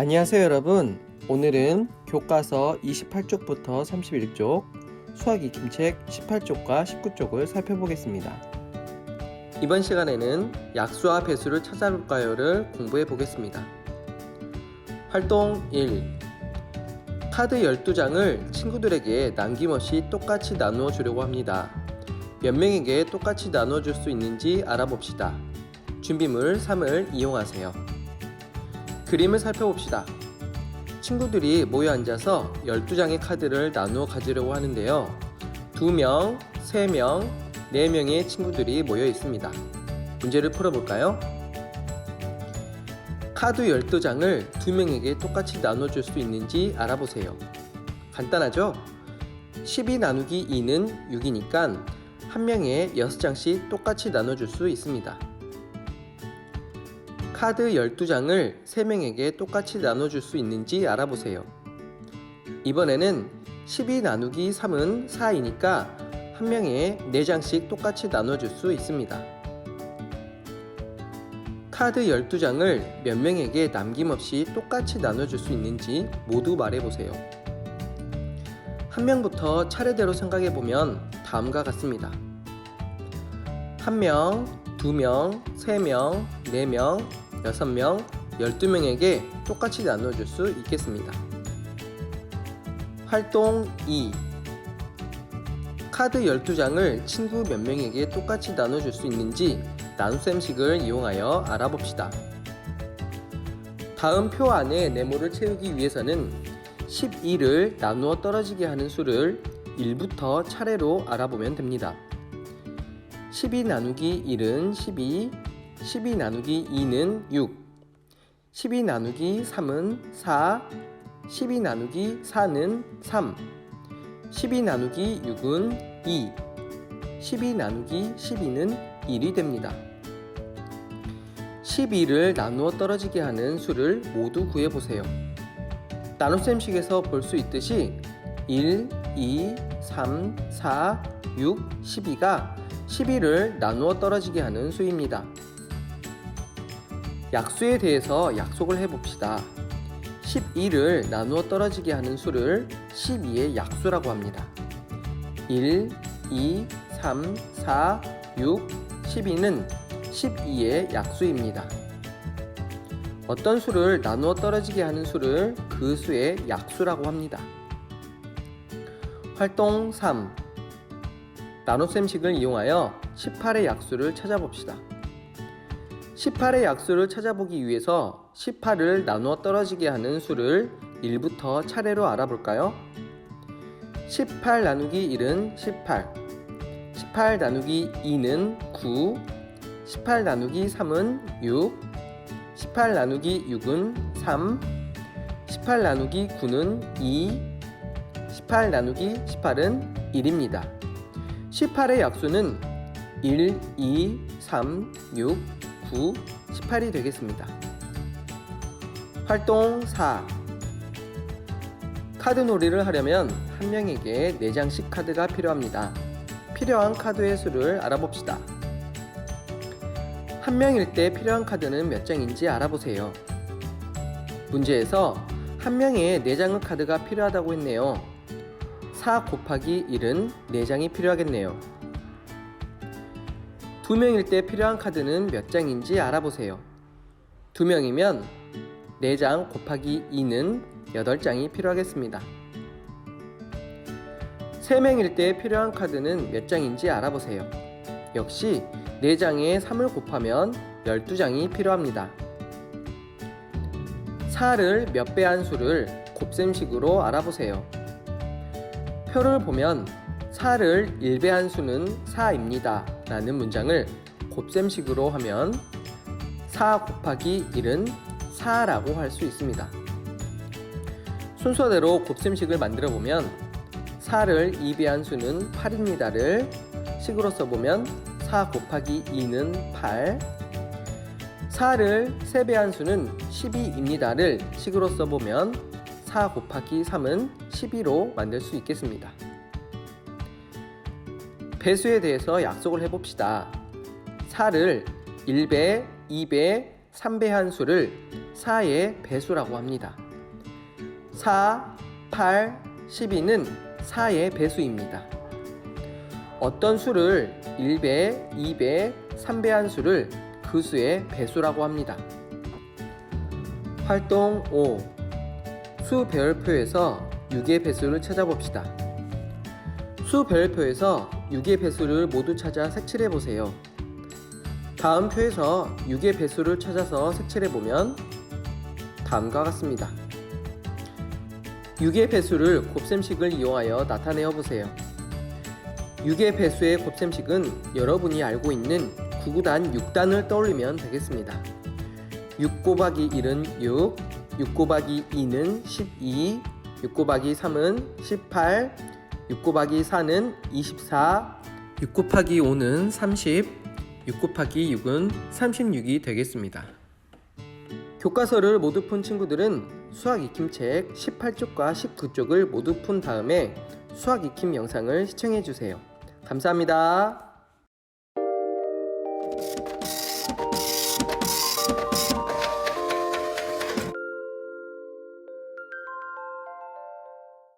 안녕하세요 여러분. 오늘은 교과서 28쪽부터 31쪽 수학 익힘책 18쪽과 19쪽을 살펴보겠습니다. 이번 시간에는 약수와 배수를 찾아볼까요를 공부해 보겠습니다. 활동 1 카드 12장을 친구들에게 남김없이 똑같이 나누어 주려고 합니다. 몇 명에게 똑같이 나눠 줄 수 있는지 알아봅시다. 준비물 3을 이용하세요 그림을 살펴봅시다. 친구들이 모여 앉아서 12장의 카드를 나누어 가지려고 하는데요. 2명, 3명, 4명의 친구들이 모여 있습니다. 문제를 풀어볼까요? 카드 12장을 2명에게 똑같이 나눠줄 수 있는지 알아보세요. 간단하죠? 12 나누기 2는 6이니까 한 명에 6장씩 똑같이 나눠줄 수 있습니다. 카드 12장을 3명에게 똑같이 나눠줄 수 있는지 알아보세요. 이번에는 12 나누기 3은 4이니까 한 명에 4장씩 똑같이 나눠줄 수 있습니다. 카드 12장을 몇 명에게 남김없이 똑같이 나눠줄 수 있는지 모두 말해보세요. 한 명부터 차례대로 생각해보면 다음과 같습니다. 한 명, 두 명, 세 명, 네 명, 6명, 12명에게 똑같이 나눠줄 수 있겠습니다. 활동 2 카드 12장을 친구 몇 명에게 똑같이 나눠줄 수 있는지 나눗셈식을 이용하여 알아봅시다. 다음 표 안에 네모를 채우기 위해서는 12를 나누어 떨어지게 하는 수를 1부터 차례로 알아보면 됩니다. 12 나누기 1은 12, 12 나누기 2는 6, 12 나누기 3은 4, 12 나누기 4는 3, 12 나누기 6은 2, 12 나누기 12는 1이 됩니다. 12를 나누어 떨어지게 하는 수를 모두 구해보세요. 나눗셈식에서 볼 수 있듯이 1, 2, 3, 4, 6, 12가 12를 나누어 떨어지게 하는 수입니다. 약수에 대해서 약속을 해봅시다. 12를 나누어 떨어지게 하는 수를 12의 약수라고 합니다. 1, 2, 3, 4, 6, 12는 12의 약수입니다. 어떤 수를 나누어 떨어지게 하는 수를 그 수의 약수라고 합니다. 활동 3 나눗셈식을 이용하여 18의 약수를 찾아봅시다. 18의 약수를 찾아보기 위해서 18을 나누어 떨어지게 하는 수를 1부터 차례로 알아볼까요? 18 나누기 1은 18, 18 나누기 2는 9, 18 나누기 3은 6, 18 나누기 6은 3, 18 나누기 9는 2, 18 나누기 18은 1입니다. 18의 약수는 1, 2, 3, 6, 9, 18이 되겠습니다. 활동 4 카드 놀이를 하려면 한 명에게 4장씩 카드가 필요합니다. 필요한 카드의 수를 알아봅시다. 한 명일 때 필요한 카드는 몇 장인지 알아보세요. 문제에서 한 명에 4장의 카드가 필요하다고 했네요. 4 곱하기 1은 4장이 필요하겠네요. 두 명일 때 필요한 카드는 몇 장인지 알아보세요. 두 명이면 4장 곱하기 2는 8장이 필요하겠습니다. 세 명일 때 필요한 카드는 몇 장인지 알아보세요. 역시 4장에 3을 곱하면 12장이 필요합니다. 4를 몇 배 한 수를 곱셈식으로 알아보세요. 표를 보면 4를 1배 한 수는 4입니다. 라는 문장을 곱셈식으로 하면 4 곱하기 1은 4라고 할 수 있습니다. 순서대로 곱셈식을 만들어 보면 4를 2배 한 수는 8입니다를 식으로 써보면 4 곱하기 2는 8 4를 3배 한 수는 12입니다를 식으로 써보면 4 곱하기 3은 12로 만들 수 있겠습니다. 배수에 대해서 약속을 해봅시다. 4를 1배, 2배, 3배 한 수를 4의 배수라고 합니다. 4, 8, 12는 4의 배수입니다. 어떤 수를 1배, 2배, 3배 한 수를 그 수의 배수라고 합니다. 활동 5. 수 배열표에서 6의 배수를 찾아봅시다. 수 배열표에서 6의 배수를 모두 찾아 색칠해 보세요. 다음 표에서 6의 배수를 찾아서 색칠해 보면 다음과 같습니다. 6의 배수를 곱셈식을 이용하여 나타내어 보세요. 6의 배수의 곱셈식은 여러분이 알고 있는 9구단 6단을 떠올리면 되겠습니다. 6 곱하기 1은 6, 6 곱하기 2는 12, 6 곱하기 3은 18, 6 곱하기 4는 24, 6 곱하기 5는 30, 6 곱하기 6은 36이 되겠습니다. 교과서를 모두 푼 친구들은 수학 익힘책 18쪽과 19쪽을 모두 푼 다음에 수학 익힘 영상을 시청해 주세요. 감사합니다.